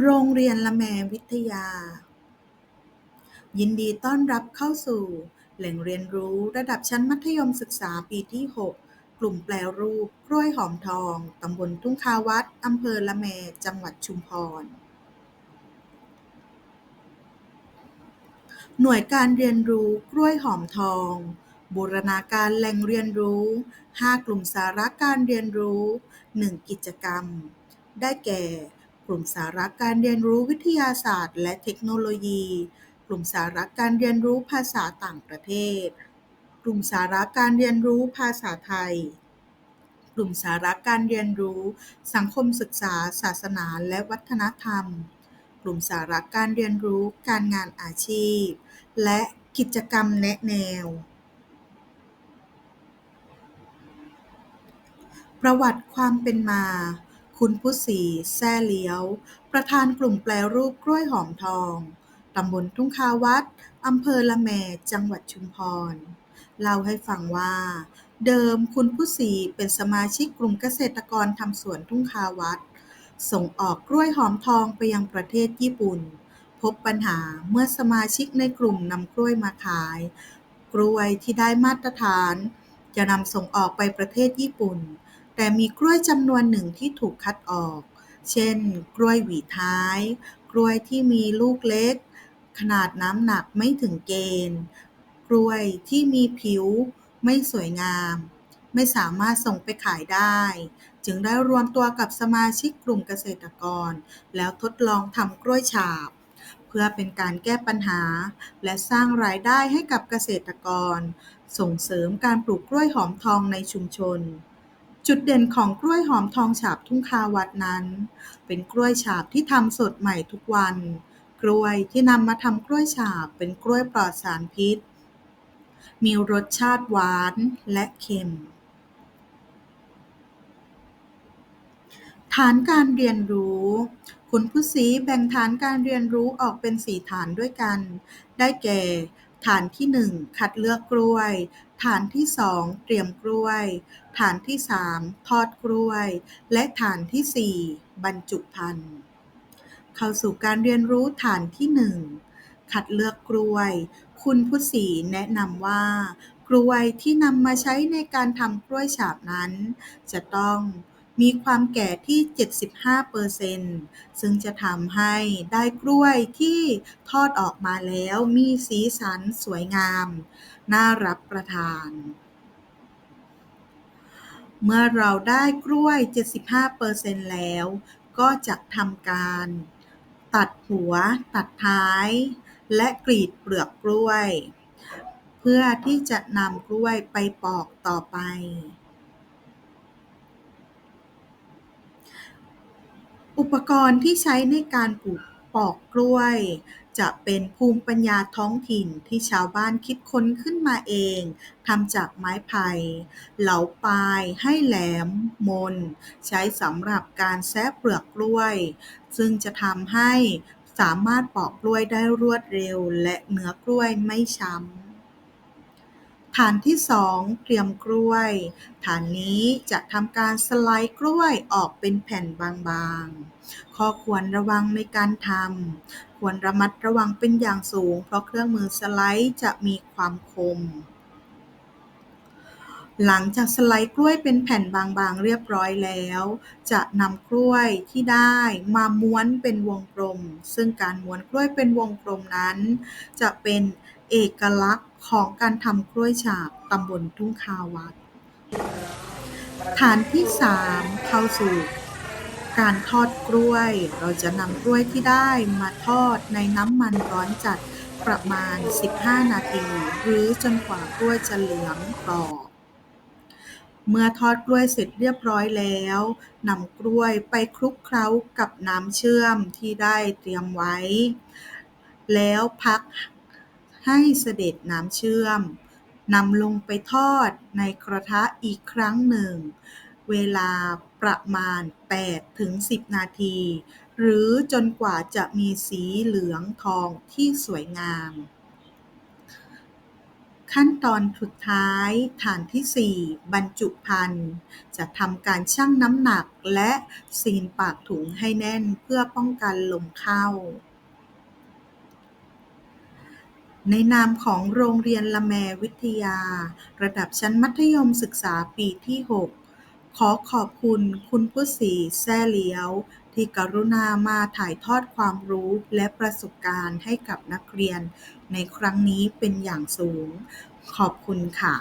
โรงเรียนละแมวิทยา ยินดีต้อนรับเข้าสู่ แหล่งเรียนรู้ระดับชั้นมัธยมศึกษาปีที่ 6 กลุ่มแปรรูปกล้วยหอมทอง ตำบลทุ่งคาวัดอำเภอละแม จังหวัดชุมพร หน่วยการเรียนรู้กล้วยหอมทองบูรณาการแหล่งเรียนรู้ 5 กลุ่มสาระการเรียนรู้ 1 กิจกรรม ได้แก่ กลุ่มสาระการเรียนรู้วิทยาศาสตร์ และเทคโนโลยี กลุ่มสาระการเรียนรู้ภาษาต่างประเทศ กลุ่มสาระการเรียนรู้ภาษาไทย กลุ่มสาระการเรียนรู้ สังคมศึกษา ศาสนา และวัฒนธรรม กลุ่มสาระการเรียนรู้ การงานอาชีพ และกิจกรรมแนะแนว ประวัติความเป็นมา คุณพุศรีแซ่เลี้ยว ประธานกลุ่มแปรรูปกล้วยหอมทอง ตำบลทุ่งคาวัด อำเภอละแม จังหวัดชุมพร เล่าให้ฟังว่า เดิมคุณพุศรีเป็นสมาชิกกลุ่มเกษตรกรทำสวนทุ่งคาวัด ส่งออกกล้วยหอมทองไปยังประเทศญี่ปุ่น พบปัญหาเมื่อสมาชิกในกลุ่มนำกล้วยมาขาย กล้วยที่ได้มาตรฐาน จะนำส่งออกไปประเทศญี่ปุ่น แต่มีกล้วยจำนวนหนึ่งที่ถูกคัดออก เช่น กล้วยหวีท้าย กล้วยที่มีลูกเล็ก ขนาดน้ำหนักไม่ถึงเกณฑ์ กล้วยที่มีผิวไม่สวยงาม ไม่สามารถส่งไปขายได้ จึงได้รวมตัวกับสมาชิกกลุ่มเกษตรกร แล้วทดลองทำกล้วยฉาบ เพื่อเป็นการแก้ปัญหา และสร้างรายได้ให้กับเกษตรกร ส่งเสริมการปลูกกล้วยหอมทองในชุมชน จุดเด่นของกล้วยหอมทองฉาบทุ่งคาวัดนั้น เป็นกล้วยฉาบที่ทำสดใหม่ทุกวัน กล้วยที่นำมาทำกล้วยฉาบเป็นกล้วยปลอดสารพิษ มีรสชาติหวานและเค็ม ฐานการเรียนรู้คุณพุศรีแบ่งฐานการเรียนรู้ออกเป็น4ฐานด้วยกัน ได้แก่ ฐานที่ 1 คัดเลือกกล้วย ฐานที่ 2 เตรียมกล้วย ฐานที่ 3 ทอดกล้วย และฐานที่ 4 บรรจุภัณฑ์ เข้าสู่การเรียนรู้ฐานที่ 1 คัดเลือกกล้วย คุณพุศรีแนะนำว่า กล้วยที่นำมาใช้ในการทำกล้วยฉาบนั้น จะต้อง มีความแก่ที่ 75เปอร์เซ็นต์ซึ่งจะทำให้ได้กล้วยที่ทอดออกมาแล้วมีสีสันสวยงาม น่ารับประทาน เมื่อเราได้กล้วย 75เปอร์เซ็นต์แล้ว ก็จะทำการ ตัดหัว ตัดท้าย และกรีดเปลือกกล้วย เพื่อที่จะนำกล้วยไปปอกต่อไป อุปกรณ์ที่ใช้ในการปลูกปอกกล้วย จะเป็นภูมิปัญญาท้องถิ่นที่ชาวบ้านคิดค้นขึ้นมาเองทำจากไม้ไผ่ เหลาปลายให้แหลม มน ใช้สำหรับการแซะเปลือกกล้วย ซึ่งจะทำให้สามารถปอกกล้วยได้รวดเร็วและเนื้อกล้วยไม่ช้ำ ฐานที่ 2 เตรียมกล้วย ฐานนี้จะทำการสไลด์กล้วยออกเป็นแผ่นบางๆ ข้อควรระวังในการทำ ควรระมัดระวังเป็นอย่างสูง เพราะเครื่องมือสไลด์จะมีความคม หลังจากสไลด์กล้วยเป็นแผ่นบางๆ เรียบร้อยแล้ว จะนำกล้วยที่ได้มาม้วนเป็นวงกลม ซึ่งการม้วนกล้วยเป็นวงกลมนั้น จะเป็นเอกลักษณ์ของการทำกล้วยฉาบตำบลทุ่งคาวัด ฐานที่ 3 เข้าสู่การทอดกล้วย เราจะนำกล้วยที่ได้มาทอดในน้ำมันร้อนจัดประมาณ 15 นาที หรือจนกว่ากล้วยจะเหลืองกรอบ เมื่อทอดกล้วยเสร็จเรียบร้อยแล้วนำกล้วยไปคลุกเคล้ากับน้ำเชื่อมที่ได้เตรียมไว้ แล้วพักให้เสด็จน้ำเชื่อมนำลงไปทอดในกระทะอีกครั้งหนึ่ง เวลาประมาณ8-10 นาที หรือจนกว่าจะมีสีเหลืองทองที่สวยงาม ขั้นตอนสุดท้ายฐานที่สี่บรรจุภัณฑ์ จะทำการชั่งน้ำหนักและซีนปากถุงให้แน่นเพื่อป้องกันลมเข้า ในนามของโรงเรียนละแมวิทยา ระดับชั้นมัธยมศึกษาปีที่ 6 ขอขอบคุณคุณผู้ศรี แซ่เลี้ยว ที่กรุณามาถ่ายทอดความรู้และประสบการณ์ให้กับนักเรียนในครั้งนี้เป็นอย่างสูง ขอบคุณค่ะ